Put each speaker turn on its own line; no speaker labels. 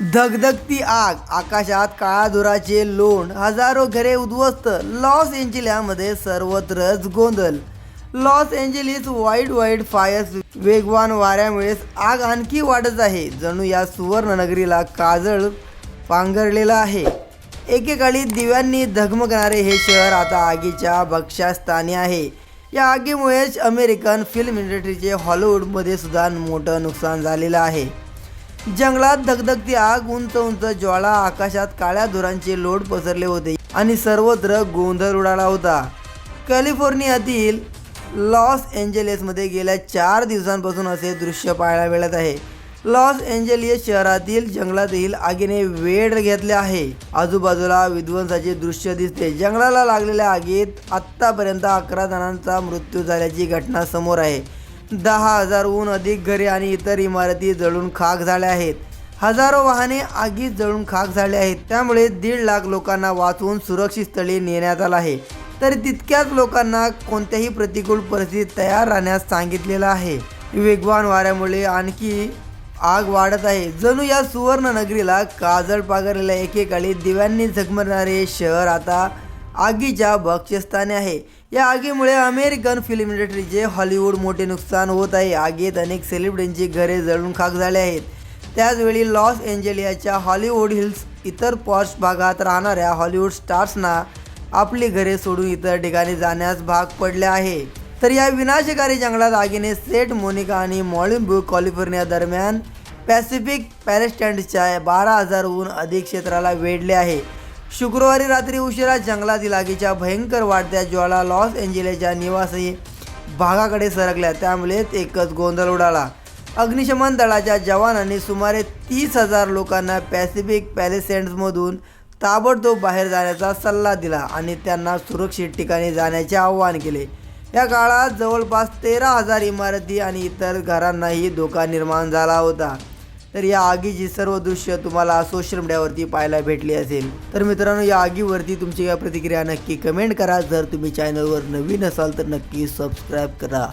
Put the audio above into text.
धगधगती आग आकाशात काळा धुराचे लोण हजारो घरे उद्ध्वस्त लॉस एंजिल्यामध्ये सर्वत्रच गोंधळ लॉस एंजेलिस वाईट वाईट फायर्स वेगवान वाऱ्यामुळे आग आणखी वाढत आहे. जणू या सुवर्णनगरीला काजळ पांघरलेलं आहे. एकेकाळी दिव्यांनी धगमगणारे हे शहर आता आगीच्या भक्ष्यास्थानी आहे. या आगीमुळेच अमेरिकन फिल्म इंडस्ट्रीचे हॉलिवूडमध्ये सुद्धा मोठं नुकसान झालेलं आहे. जंगलात धगधगती आग उंच उंच ज्वाळा आकाशात काळ्या धुरांचे लोट पसरले होते आणि सर्वत्र गोंधळ उडाला होता. कॅलिफोर्नियातील लॉस एंजेलिसमध्ये गेल्या चार दिवसांपासून असे दृश्य पाहायला मिळत आहे. लॉस एंजेलिस शहरातील जंगलातील आगीने वेळ घेतले आहे. आजूबाजूला विध्वंसाचे दृश्य दिसते. जंगलाला लागलेल्या आगीत आत्तापर्यंत अकरा जणांचा मृत्यू झाल्याची घटना समोर आहे. दहा हजारहून अधिक घरे आणि इतर इमारती जळून खाक झाल्या आहेत. हजारो वाहने आगीत जळून खाक झाले आहेत. त्यामुळे दीड लाख लोकांना वाचवून सुरक्षित स्थळी नेण्यात आलं आहे. तरी तितक्याच लोकांना कोणत्याही प्रतिकूल परिस्थितीत तयार राहण्यास सांगितलेलं आहे. वेगवान वाऱ्यामुळे आणखी आग वाढत आहे. जणू या सुवर्ण नगरीला काजळ पागरलेल्या एकेकाळी दिव्यांनी झगमरणारे हे शहर आता आगीच्या भक्ष्यस्थानी आहे. या आगीमुळे अमेरिकन फिल्म इंडस्ट्रीचे हॉलिवूड मोठे नुकसान होत आहे. आगीत अनेक सेलिब्रिटींची घरे जळून खाक झाले आहेत. त्याचवेळी लॉस एंजेलियाच्या हॉलिवूड हिल्स इतर पॉश भागात राहणाऱ्या हॉलिवूड स्टार्सना आपली घरे सोडून इतर ठिकाणी जाण्यास भाग पडले आहे. तर या विनाशकारी जंगलात आगीने सेट मोनिका आणि मॉलिम्बू कॅलिफोर्निया दरम्यान पॅसिफिक पॅलेस्टँडच्या बारा हजारहून अधिक क्षेत्राला वेढले आहे. शुक्रवारी रात्री उशिरा जंगलातील आगीच्या भयंकर वाढत्या ज्वाळा लॉस एंजेलेच्या निवासी भागाकडे सरकल्या. त्यामुळेच एकच गोंधळ उडाला. अग्निशमन दलाच्या जवानांनी सुमारे तीस हजार लोकांना पॅसिफिक पॅलेसेंड्समधून ताबडतोब बाहेर जाण्याचा सल्ला दिला आणि त्यांना सुरक्षित ठिकाणी जाण्याचे आवाहन केले. या काळात जवळपास तेरा हजार इमारती आणि इतर घरांनाही धोका निर्माण झाला होता. तर या आगीची सर्व दृश्य तुम्हाला सोशल मीडियावरती पाहायला भेटली असेल. तर मित्रांनो या आगीवरती तुमची काय प्रतिक्रिया नक्की कमेंट करा. जर तुम्ही चॅनलवर नवीन असाल तर नक्की सबस्क्राईब करा.